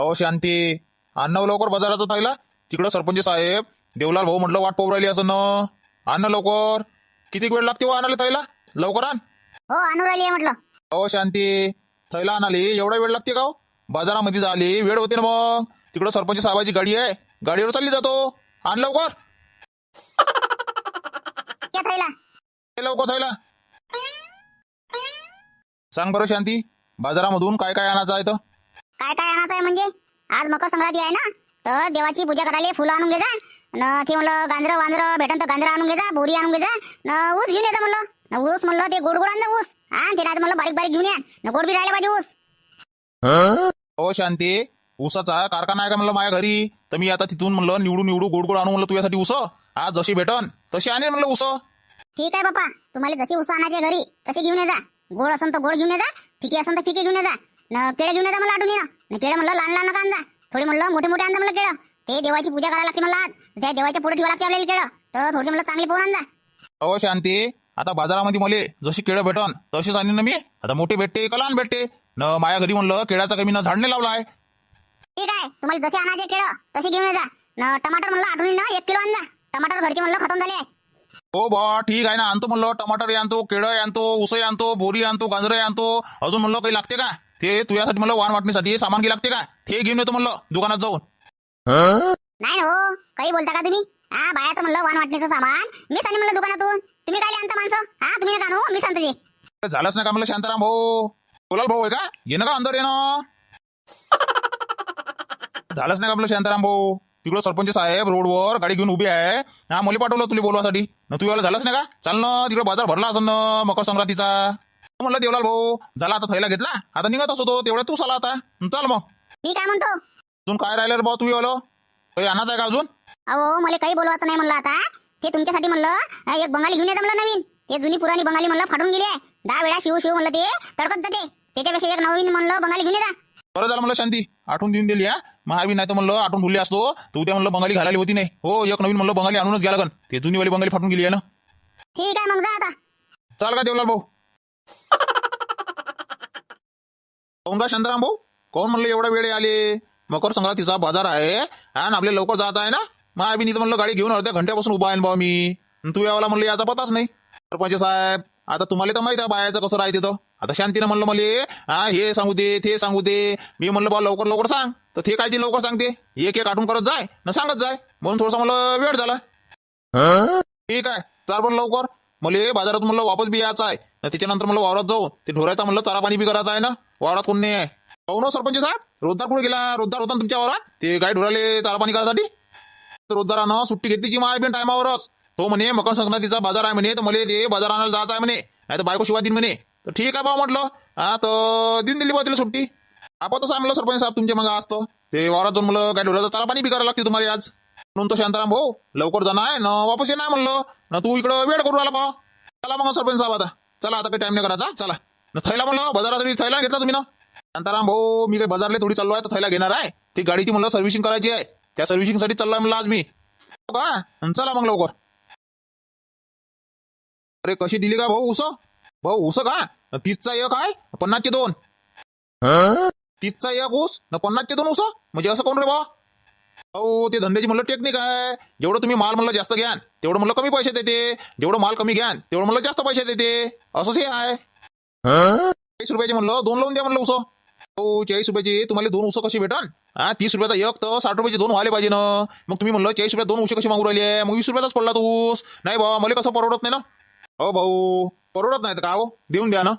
अहो शांती. आण ना लवकर बाजाराचं थायला तिकडं सरपंच साहेब देवलाल भाऊ म्हटलं वाट पाहू राहिली असं ना. आण ना लवकर. किती वेळ लागते हो आणायला थैला लवकर आण. हो आणून राहिली आहे म्हटलं. अहो शांती. थैला आणाली. एवढा वेळ लागते का हो? बाजारामध्ये झाली. वेळ होते ना मग. तिकडं सरपंच साहेबाची गाडी आहे. गाडीवर चालली जातो. आण लवकर. या थैला ये लवकर थैला सांग बरं शांती. बाजारामधून काय काय आणायचं आहे तर काय काय आणायचं आहे म्हणजे? आज मकर संक्रांती आहे ना? तर देवाची पूजा करायला फुलं आणून घे जा. न ते म्हणलं गांजरं वांजरं भेटन तर गांजरं आणून घे जा बोरी आणून घे जा. न ऊस घेऊन येतं म्हणलं. न ऊस म्हणलं ते गोड गोड आण जा ऊस. हा ते नाही म्हणलं बारीक बारीक घेऊन या. न गोड बी राहिला पाहिजे ऊस. हो शांती. ऊसाचा कारखाना आहे का म्हणलं माझ्या घरी? तर मी आता तिथून म्हणलं निवडून निवडू गोड गोड आणू म्हणलं तुझ्यासाठी ऊस. आज जशी भेटन तशी आणेन म्हणलं ऊस. ठीक आहे बाप्पा. तुम्हाला जशी ऊस आणायची घरी तशी घेऊन ये जा. गोड असन तर गोड घेऊन ये जा. फिकी असन तर फिकी घेऊन ये जा. न केळं घेऊन ये जा मला आठवणी ना. न केळं म्हणलं लहान लहान नका आणजा थोडी म्हणलं मोठे मोठे आणजा म्हणलं केळं. ते देवाची पूजा करायला लागते मला आज. त्या देवाच्या पुढे ठेवा लागते आपल्याला केळं. तर थोडी म्हणलं चांगली पोहून आणजा हो शांती आता बाजारामध्ये मले जशी केळं भेटन तशीच आणीन ना मी. आता मोठे भेटते का लहान भेटते? न माझ्या घरी म्हणलं केळाचा कमी ना झाडणे लावला आहे ठीक आहे तुम्हाला जसे आणायचे केळं तसे घेऊन जा. न टमाटर म्हणलं आठवणी ना एक किलो आणजा टमाटर घरचे म्हणलं खतम झाले आहे. हो बा ठीक आहे ना. आणतो म्हणलं टमाटर आणतो केळं आणतो ऊसही आणतो बोरी आणतो गाजरही आणतो. अजून म्हणलं काही लागते का? ते तुझ्यासाठी म्हणलं वाण वाटणीसाठी. सामान काही लागते का ते घेऊन येतो म्हणलं दुकानात जाऊन. नाही ना हो काही बोलता का तुम्ही? हा बायाचं म्हणलं वाण वाटण्याचं सामान. मी सांगेन म्हणलं दुकानातून. तुम्ही काय आणता माणसं? हा तुम्ही आणू मी सांगते ते. झालंच नाही का म्हणलं शांताराम भाऊ? बोलाल भाऊ आहे का? येणं का अंदर येणं झालंच नाही का म्हणलं शांताराम भाऊ? तिकडं सरपंच साहेब रोडवर गाडी घेऊन उभी आहे. हा मला पाठवलं तुला बोलवासाठी. न तू याला झालंच नाही का? चाल ना तिकडं बाजार भरला असं ना मकर संक्रांतीचा. म्हणलं देवलाल भाऊ झाला आता थैला घेतला? आता निघत होतो तेवढ्या तू आला आता. चाल मग. मी काय म्हणतो? अजून काय राहिलं रे भाऊ तू आलो? काही आहे का अजून? अहो मला काही बोलवायचं नाही म्हणलं आता. ते तुमच्यासाठी म्हणलं एक बंगाली घेऊन येतं म्हणलं नवीन. ते जुनी पुराणी बंगाली म्हणलं फाटून गेली आहे. दहा वेळा शिव शिव म्हणलं ते तडकत जाते. त्याच्यापेक्षा एक नवीन म्हणलं बंगाली घेऊन येता. बरं झालं म्हणलं शांती. आठवून देऊन दिली हा. महाबी नाही तर म्हणलं आठवून भुलले असतो. तू उद्या म्हणलं बंगाली घालायला होती नाही. हो एक नवीन म्हणलं बंगाली आणूनच घ्या लागन ते जुनीवाली बंगाली फाटून गेली आहे ना. ठीक आहे मग जा आता. चाल का देवलाल भाऊ? काऊन का शांताराम भाऊ कोण म्हणलं एवढा वेळ आले मकर संक्रांतीचा बाजार आहे हा ना आपल्याला लवकर जात आहे ना? मग आम्ही नाही म्हणलं गाडी घेऊन अर्ध्या घंट्यापासून उभा आहे भाऊ मी. तू यावाला म्हणलं याचा पताच नाही. सरपंच साहेब आता तुम्हाला तर माहीत आहे बायाचं कसं राहते तर आता शांतीनं म्हणलं मला हा हे सांगू दे ते सांगू दे. मी म्हणलं बा लवकर लवकर सांग. तर ते काय ते लवकर सांगते. एक एक आठवून करत जाय ना सांगत जाय. म्हणून थोडासा मला वेळ झाला. ठीक आहे चाल बरं लवकर. मला बाजारात म्हणलं वापस बी यायचं आहे. त्याच्यानंतर म्हणलं वावरात जाऊ. ते ढोरायचा म्हणलं चारा पाणी बी करायचं आहे ना. वावरात कोण नाही आहे पाहू ना सरपंच साहेब. रोजदार कुठे गेला? रोजदार होता ना तुमच्या वावरात? ते गाय ढोराले चारा पाणी करायसाठी? रोजदारानं सुट्टी घेतली की माय बिन टायमावरच. तो म्हणे मकर संक्रांतीचा बाजार आहे म्हणे तर मला ते बाजार आणायला जायचं आहे म्हणे. नाही तर बायको शिवाय दिन म्हणे. तर ठीक आहे भाऊ म्हटलं. हा तर दिन दिली बा तिला सुट्टी. आपण तसं म्हणलं सरपंच साहेब तुमच्या मग असतं ते वावरात जाऊन म्हणलं गाय ढोराचं चारा पाणी बी करायला लागते तुम्हाला आज. म्हणून तो शांताराम भाऊ लवकर जाणं आहे ना वापस ये म्हणलं. ना तू इकडं वेळ करू आला भाऊ. चला मग सरपंच साहेब आता. चला आता काही टाइम नाही करायचा. चला. न थैला म्हणलं बाजारात थैला घेतला तुम्ही ना? शांताराम भाऊ मी काही बाजारला थोडी चाललो आहे तर थैला घेणार आहे. ती गाडीची म्हणलं सर्व्हिसिंग करायची आहे. त्या सर्व्हिसिंगसाठी चाललोय म्हणलं आज मी. हो का? चला मग लवकर. अरे कशी दिली का भाऊ उस? भाऊ उस का? तीसचा एक आहे पन्नासचे दोन. तीसचा एक ऊस न पन्नासचे दोन उस? म्हणजे असं कोण रे भाऊ? अहो ते धंद्याची म्हणलं टेक्निक आहे. जेवढं तुम्ही माल म्हणलं जास्त घ्यान. तेवढं म्हणलं कमी पैसे देते जेवढं माल कमी घ्यान तेवढं म्हणलं जास्त पैसे देते. असंच हे आहे चाळीस रुपयाचे म्हणलं दोन लावून द्या म्हणलं उस. हो चाळीस रुपयाचे तुम्हाला दोन उस कशी भेटन? हा तीस रुपयाचा एक तर साठ रुपयाचे दोन व्हायला पाहिजे ना. मग तुम्ही म्हणलं चाळीस रुपयात दोन उशी कशी मागू राहिले? मग वीस रुपयाचाच पडला तो ऊस. नाही भाऊ मला कसं परवडत नाही ना. हो भाऊ परवडत नाही तर का हो? देऊन द्या ना.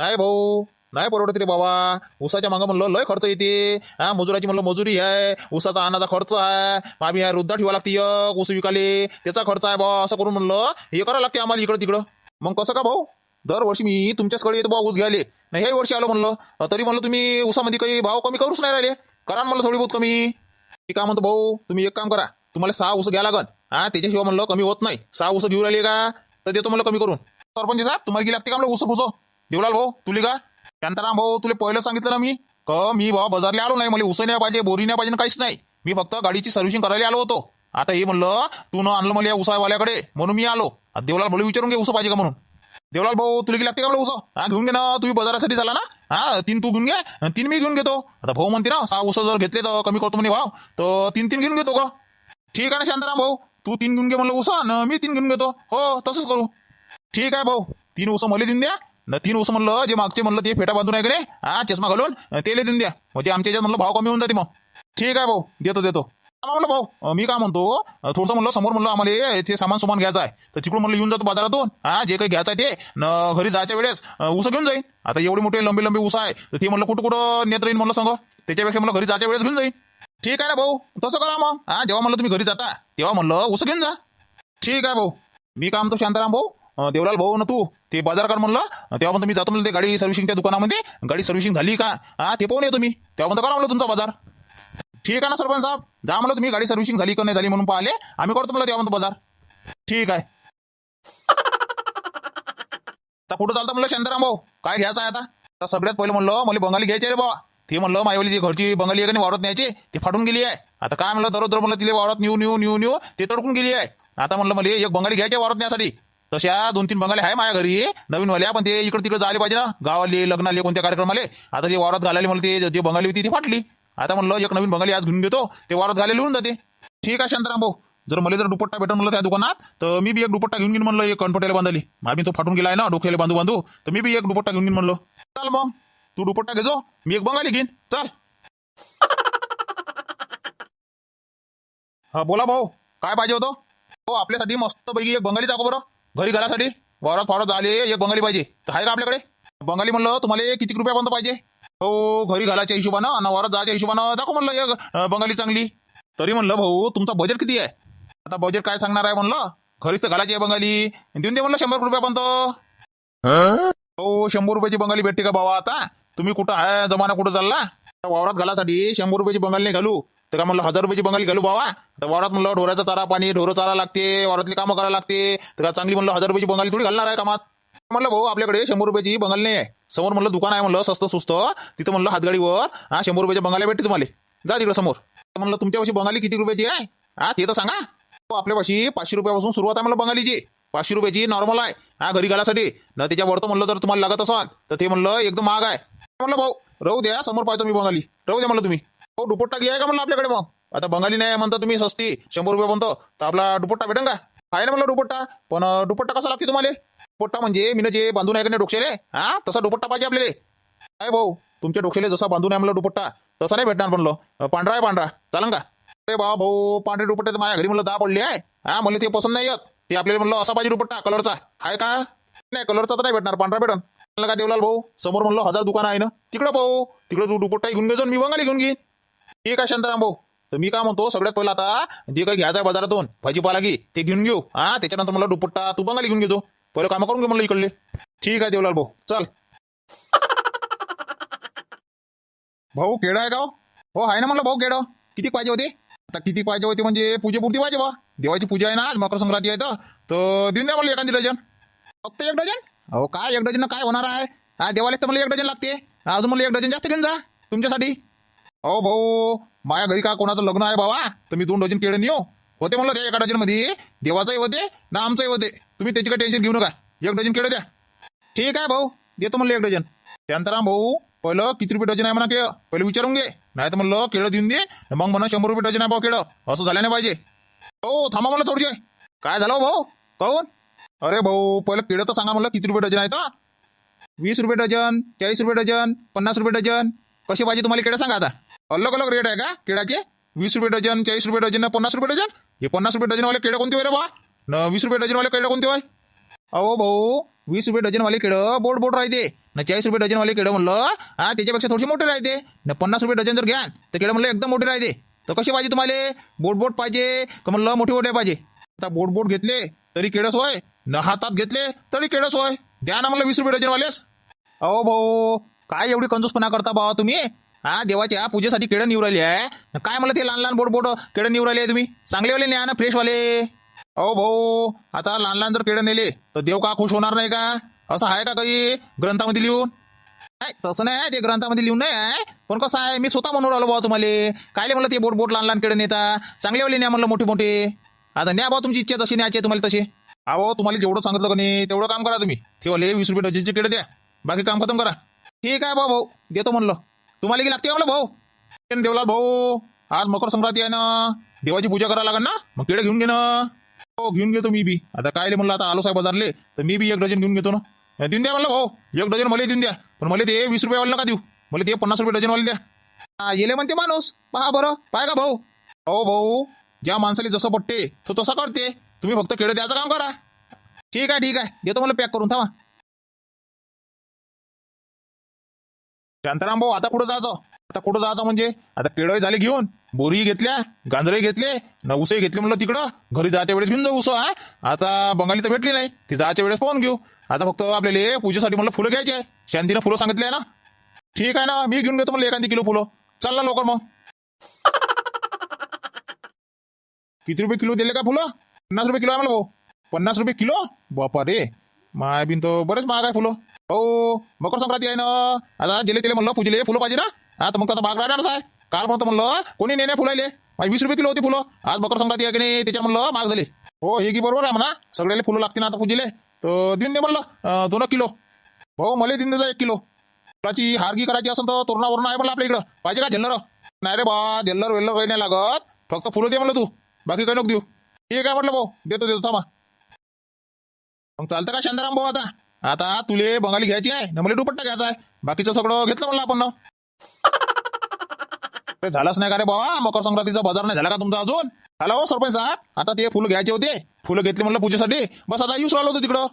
नाही भाऊ. नाही परवडत रे बाबा. उसाच्या मागं म्हणलं लय खर्च येते. हा मजुराची म्हणलं मजुरी आहे. उसाचा आणाचा खर्च आहे. आम्ही ह्या रुद्दा ठेवा लागते एक ऊस विकाले त्याचा खर्च आहे बा असं करून म्हणलं हे करावं लागते आम्हाला इकडं तिकडं. मग कसं का भाऊ? दरवर्षी मी तुमच्याचकडे येतो बा ऊस घ्यायले. नाही हे वर्षी आलो म्हणलं. तरी म्हणलं तुम्ही उसामध्ये काही भाव कमी करूच नाही राहिले. करा म्हणलं थोडी बहुत कमी. मी काय म्हणतो भाऊ तुम्ही एक काम करा. तुम्हाला सहा ऊस घ्या लागन. हा त्याच्याशिवाय म्हणलं कमी होत नाही. सहा ऊस घेऊन राहिले का? तर देतो म्हणलं कमी करून. सरपंच साहेब तुम्हाला की लागते का म्हणलं ऊस फुसो देवलाल भाऊ तुली का? शांताराम भाऊ तुला पहिलं सांगितलं ना मी? क मी भाऊ बाजारला आलो नाही. मला उस नाही पाहिजे बोरी नाही पाहिजे काहीच नाही. मी फक्त गाडीची सर्व्हिसिंग करायला आलो होतो. आता हे म्हणलं तू न आणलं मला या उसावाल्याकडे म्हणून मी आलो. आता देवलाल भाऊ विचारून घे उस पाहिजे का म्हणून? देवलाल भाऊ तुला की लागते का मला उसं? हा घेऊन घे ना. तुम्ही बाजारासाठी झाला ना? हा तीन तू घेऊन घे तीन मी घेऊन घेतो. आता भाऊ म्हणते ना सहा उसं जर घेतले तर कमी करतो म्हणे भाव. तर तीन तीन घेऊन घेतो का? ठीक आहे ना शांताराम भाऊ? तू तीन घेऊन घे म्हणलं उसा न मी तीन घेऊन घेतो. हो तसंच करू. ठीक आहे भाऊ. तीन उसं मला देऊन द्या. न तीन ऊस म्हणलं जे मागचे म्हणलं ते फेटा बांधून आहे की नाही हा चष्मा घालून ते तेले देऊन द्या. म्हणजे आमच्या याच्यात म्हणलं भाव कमी होऊन जाते मग. ठीक आहे भाऊ देतो देतो. म्हणलं भाऊ मी काय म्हणतो थोडंसं म्हणलं समोर म्हणलं आम्हाला हे- ते सामान सुमान घ्यायचं आहे. तर तिकडून म्हणलं येऊन जातो बाजारातून. हा जे काही घ्यायचं आहे ते. न घरी जायच्या वेळेस अं, ऊस घेऊन जाईन. आता एवढे मोठे लंबे लंबे ऊस आहे. तर ते म्हणलं कुठं कुठं नेत येईन म्हणलं संग. त्याच्यापेक्षा मला घरी जायच्या वेळेस घेऊन जाईन. ठीक आहे ना भाऊ तसं करा मग. हा जेव्हा म्हणलं तुम्ही घरी जाता तेव्हा म्हणलं ऊस घेऊन जा. ठीक आहे भाऊ. मी काय म्हणतो शांताराम भाऊ अं, देवलाल भाऊ ना तू ते बाजार कर म्हणलं तेव्हा म्हणतो मी जातो म्हणलं ते गाडी सर्व्हिसिंगच्या दुकानामध्ये. गाडी सर्व्हिसिंग झाली का? हा ते पाहून येतो मी. तेव्हा म्हणतो करा म्हणलं तुमचा बाजार. ठीक आहे ना सरपंच साहेब? जा म्हणलं तुम्ही गाडी सर्व्हिसिंग झाली का नाही झाली म्हणून पाहिले. आम्ही करतो म्हणलं तेव्हा म्हणतो बाजार. ठीक आहे. आता कुठं चालतं म्हणलं शांताराम भाऊ? काय घ्यायचं आहे आता? सगळ्यात पहिलं म्हणलं मला बंगाली घ्यायची रे बाबा ते म्हणलं मायवाली जी घरची बंगाली आहे का नाही वावरात न्यायची ती फाटून गेली आहे. आता काय म्हणलं दररोज दर म्हणलं तिला वावरात न्यू न्यू न्यू नेऊ ते तडकून गेली आहे. आता म्हणलं मला एक बंगाली घ्यायची आहे वावरात न्यासाठी तशा दोन तीन बंगाले आहे माझ्या घरी. नवीन वाल्या पण ते इकडे तिकडे जायला पाहिजे ना. गावाले लग्नाले कोणत्या कार्यक्रमाले. आता ते वावरात घालायला मला ते जे बंगाली होती ती फाटली. आता म्हणलं एक नवीन बंगाली आज घेऊन घेतो ते वावरात घालायला लिहून जाते. ठीक आहे शांताराम भाऊ. जर मला जर दुपट्टा भेटून म्हणलं त्या दुकानात तर मी बी एक दुपट्टा घेऊन घेईन म्हणलं एक कणपट्याला बांधली मी तो फाटून गेला आहे ना डोक्याला बांधू बांधू तर मी बी एक दुपट्टा घेऊन घेईन म्हणलं. चल मग. तू दुपट्टा घेजो मी एक बंगाली घेईन. चल. हा बोला भाऊ. काय पाहिजे होतं? हो आपल्यासाठी मस्त पैकी एक बंगाली दाखव बरं. घरी घरासाठी? वावरात फावरात झाले एक बंगाली पाहिजे. तर आहे का आपल्याकडे? बंगाली म्हणलं तुम्हाला किती रुपयापर्यंत पाहिजे? हो घरी घालायच्या हिशोबानं आणि वावरात जायच्या हिशोबानं दाखव म्हणलं एक बंगाली चांगली. तरी म्हणलं भाऊ तुमचा बजेट किती आहे? आता बजेट काय सांगणार आहे म्हणलं? घरीच तर घालायची आहे बंगाली. देऊन दे म्हणलं शंभर रुपयापर्यंत हो शंभर रुपयाची बंगाली भेटते का बाबा आता? तुम्ही कुठं आहे? जमाना कुठं चालला? आता वावरात घालासाठी शंभर रुपयाची बंगाली नाही घालू. तर का म्हणलं हजार रुपयाची बंगाली घालू बाबा तर वावरात म्हणलं ढोराचा चारा पाणी ढोरं चारा लागते वावरातली कामं करायला लागते. तर का चांगली म्हणलं हजार रुपयाची बंगाली थोडी घालणार आहे कामात? म्हणलं भाऊ आपल्याकडे शंभर रुपयाची बंगाल नाही आहे समोर म्हणलं दुकान आहे म्हणलं स्वस्त सुस्त. तिथं म्हणलं हातगाडीवर हा शंभर रुपयाच्या बंगाल्या भेटते तुम्हाला. जा तिकडे समोर. म्हणलं तुमच्यापाशी बंगाली किती रुपयाची आहे? हा ते तर सांगा. हो, आपल्यापाशी पाचशे रुपयापासून सुरुवात आहे म्हणलं बंगालीची. पाचशे रुपयाची नॉर्मल आहे. हा घरी घालासाठी. न त्याच्यावर तर म्हणलं जर तुम्हाला लागत असाल तर ते म्हणलं एकदम महाग आहे. म्हणलं भाऊ राहू द्या समोर पाहतो मी बंगाली. राहू द्या म्हणलं तुम्ही. हो दुपट्टा घ्याय का म्हणलं आपल्याकडे मग? आता बंगाली नाही म्हणता तुम्ही सस्ती शंभर रुपये म्हणतो तर आपला दुपट्टा भेटन का? आहे ना म्हणलं दुपट्टा? पण दुपट्टा कसा लागते तुम्हाला? दुपट्टा म्हणजे मी जे बांधून आहे का नाही डोक्याले हा? तसा दुपट्टा पाहिजे आपल्याला. काय भाऊ तुमच्या डोक्याला जसा बांधून आहे म्हणलं दुपट्टा तसा नाही भेटणार म्हणलं. पांढरा आहे पांढरा. चालन का? अरे बा भाऊ पांढरे दुपट्टे तर माझ्या घरी म्हणलं दहा पडले आहे. हा मला ते पसंत नाही येत ते आपल्याला म्हणलं असा पाहिजे दुपट्टा कलरचा. आहे का? नाही कलरचा तर नाही भेटणार पांढरा भेटन. का देवलाल भाऊ? समोर म्हणलं हजार दुकान आहे ना. तिकडं भाऊ तिकडं तू दुपट्टा घेऊन घेजो मी बंगाली घेऊन घेईन. ठीक आहे शांताराम भाऊ. तर मी काय म्हणतो सगळ्यात पहिलं आता जे काही घ्यायचं आहे बाजारातून भाजीपाला घे ते घेऊन घेऊ. हा त्याच्यानंतर मला दुपट्टा तू बंगाली घेऊन घेतो. पहिलं कामं करून घे म्हणलं इकडले. ठीक आहे देवलाल भाऊ. चल. भाऊ केडं आहे का हो? हो? आहे ना म्हणलं भाऊ केडं किती पाहिजे होते? आता किती पाहिजे होते म्हणजे पूजेपुरती पाहिजे बा. देवाची पूजा आहे ना आज मकर संक्रांती आहे तर. देऊन द्या मला एखादी डझन. फक्त एक डझन? अहो काय एक डझन काय होणार आहे? हा देवाला तर मला एक डझन लागते. अजून मला एक डझन जास्त घेऊन जा तुमच्यासाठी. अहो भाऊ माझ्या घरी का कोणाचं लग्न आहे बाबा तर मी दोन डझन केळं नेऊ. होते म्हणलं त्या एका डझनमध्ये देवाचंही होते ना आमचंही होते. तुम्ही त्याची काही टेन्शन घेऊ नका. एक डझन केळं द्या. ठीक आहे भाऊ देतो म्हणलं एक डझन. त्यानंतर भाऊ पहिलं किती रुपये डझन आहे म्हणा केळं? पहिलं विचारून घे. नाही तर म्हणलं केळं देऊन दे. मग म्हणा शंभर रुपये डझन आहे भाऊ केळं. असं झालं नाही पाहिजे. हो थांबा म्हणलं थोडीचे काय झालं हो भाऊ? कहून? अरे भाऊ पहिलं केळं तर सांगा म्हणलं किती रुपये डझन आहे तर वीस रुपये डझन चाळीस रुपये डझन पन्नास रुपये डझन. कसे पाहिजे तुम्हाला केळं सांगा आता. अलग अलग रेट आहे का केळाचे? वीस रुपये डझन चाळीस रुपये डझन पन्नास रुपये डझन? हे पन्नास रुपये डझनवाले केळं कोणते होय रे बा न वीस रुपये डझनवाले केळं कोणते होय अहो भाऊ वीस रुपये डझनवाले केळं बोट बोट राहते. न चाळीस रुपये डझनवाले केळं म्हणलं हा त्याच्यापेक्षा थोडेसे मोठे राहते. न पन्नास रुपये डझन जर घ्या तर केळं म्हणलं एकदम मोठे राहते. तर कसे पाहिजे तुम्हाला? बोट बोट पाहिजे का म्हणलं मोठे मोठे पाहिजे? आता बोट बोट घेतले तरी केळंच होय. न हातात घेतले तरी केळंच होय. द्या ना म्हणलं वीस रुपये डझनवालेस अहो भाऊ काय एवढी कंजूसपणा करता भावा तुम्ही? हा देवाच्या पूजेसाठी केळं निवराली आहे. काय मला ते लहान लहान बोट बोट? केळं निवराले आहे तुम्ही? चांगलेवाले न्या ना फ्रेशवाले. अहो भाऊ आता लहान लहान जर केळं नेले तर देव का खुश होणार नाही का? असं आहे का काही? ग्रंथामध्ये लिहून? नाही तसं नाही आहे, ते ग्रंथामध्ये लिहून नाही आहे. पण कसं आहे मी स्वतः म्हणून आलो भाऊ तुम्हाला. कायले म्हणलं ते बोट बोट लहान लहान केळं नेता? चांगलेवाले न्या म्हणलं मोठे मोठे आता न्या भाऊ तुमची इच्छा तशी न्यायची तुम्हाला तशी. अहो तुम्हाला जेवढं सांगितलं का नाही तेवढं काम करा तुम्ही. ठेवले वीस रुपये डझनचे केळं द्या. बाकी काम खतम करा. ठीक आहे भाऊ भाऊ देतो म्हणलं. तुम्हाला की लागते का भाऊ? देवला भाऊ आज मकर संक्रांती आहे ना. देवाची पूजा करायला लागेल ना? मग केळं घेऊन घे ना हो घेऊन घेतो मी बी. आता काय म्हणलं आता आलो साहेब बाजारले तर मी बी एक डझन घेऊन घेतो ना. देऊन द्या मला भाऊ. एक डझन मला देऊन द्या. पण मला ते वीस रुपयावाला का देऊ. मला ते पन्नास रुपये डझनवाले द्या. हा येले म्हणते माणूस. पहा बरं. पाय का भाऊ? हो भाऊ. ज्या माणसाला जसं पटते तो तसं करते. तुम्ही फक्त केळं द्यायचं काम करा. ठीक आहे ठीक आहे. देतो मला पॅक करून थांबा. शांताराम भाऊ आता कुठं जायचं? आता कुठं जायचं म्हणजे? आता केळं झाले घेऊन बोरी घेतल्या गांजरे घेतले न घेतले म्हणलं तिकडं. घरी जायच्या वेळेस घेऊन जाऊ उसं हा? आता बंगाली तर भेटली नाही. ती जायच्या वेळेस पाहून घेऊ. आता फक्त आपल्याला पूजेसाठी म्हणलं फुलं घ्यायची आहे. शांतीनं फुलं सांगितले ना? ठीक आहे ना मी घेऊन घेतो म्हणलं एखादी किलो फुलं. चल ना लवकर मग. किती रुपये किलो दिले का फुलं? पन्नास रुपये किलो आहे मला भाऊ. पन्नास रुपये किलो? बापा रे. माय बिन तर बरेच महाग आहे फुलं. हो मकर संक्रांती आहे ना. आता गेले तिले म्हणलं पूजेले फुलं पाहिजे ना. आता मग आता बाग राहणारच आहे काल म्हणतो म्हणलं कोणी नेणे फुलायले? माझी वीस रुपये किलो होती फुलं. आज मकर संक्रांती आहे की नाही त्याच्यात म्हणलं महाग झाले. हो हे की बरोबर आहे म्हणा. सगळ्याला फुलं लागतील आता पूजेले. तर देऊन दे म्हणलं दोन किलो. भाऊ मला देऊन देजा एक किलो. फुलाची हारगी करायची असेल तर तोरणा वरण आहे म्हणलं आपल्या इकडं. पाहिजे का झेल्लर नाही रे बा झेल्लर वेल्लर काही नाही लागत. फक्त फुलं दे म्हणलं तू. बाकी काही नको देऊ. ठीक आहे म्हटलं भाऊ. देतो देतो थांबा. मग चालतं का शांताराम भाऊ आता? आता तुले बंगाली घ्यायची आहे ना मला दुपट्टा घ्यायचा आहे. बाकीचं सगळं घेतलं म्हणलं आपण ना. झालंच नाही का रे बाबा? मकर संक्रांतीचा बाजार नाही झाला का तुमचा अजून? झाला हो सरपंच साहेब. आता ते फुलं घ्यायचे होते. फुलं घेतले म्हणलं पूजेसाठी. बस आता येऊच राहिलो होतो तिकडं.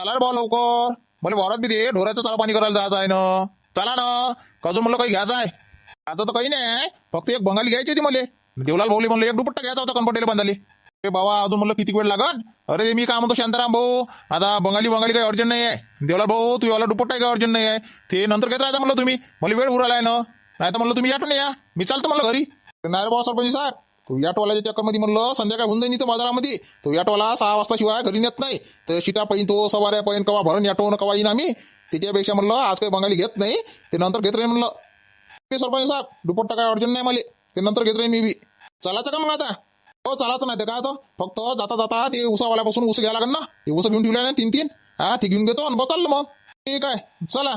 चला रे भाऊ लवकर. मला वावरात बी ते ढोराचं चारा पाणी करायला जायचं आहे ना. चला ना. अजून म्हणलं काही घ्यायचं आहे. आता तर काही नाही. फक्त एक बंगाली घ्यायची होती मला. देवलाल भाऊली म्हणलं एक दुपट्टा घ्यायचा होता कनपटेला बांधाली. अरे बाबा अजून म्हणलं किती वेळ लागत अरे मी काय म्हणतो शांताराम भाऊ आता बंगाली बंगाली काही अर्जंट नाही आहे देवला भाऊ तू याला दुपट्टा काही अर्जंट नाही आहे ते नंतर घेत राहता म्हणलं तुम्ही. मला वेळ उराला आहे ना. नाही तर म्हणलं तुम्ही याटून या मी चालतो म्हणलं घरी. नाही रे बाबा सरपंच साहेब तू याटवाल्याच्या चक्करमध्ये म्हणलं संध्याकाळ होऊन जाईन इथं बाजारामध्ये. तो याटवाला सहा वाजता शिवाय घरी नेत नाही. तर शिटा पाहिजे तो सवाऱ्या पाहिजे कवा भरून याटवून कवा येईन आम्ही? त्याच्यापेक्षा म्हणलं आज काही बंगाली घेत नाही. ते नंतर घेत राहीन म्हणलं. ते सरपंच साहेब दुपट्टा काय अर्जंट नाही मला. ते नंतर घेत राहीन मी बी. चालायचं का मग आता? हो चालायचं नाही ते काय तर फक्त जाता जाता ते उसावाल्यापासून ऊस घ्यायला लागेल ना. ते ऊस घेऊन ठेवले ना तीन तीन हा ते घेऊन घेतो आणि बदललं मग. ठीक आहे चला.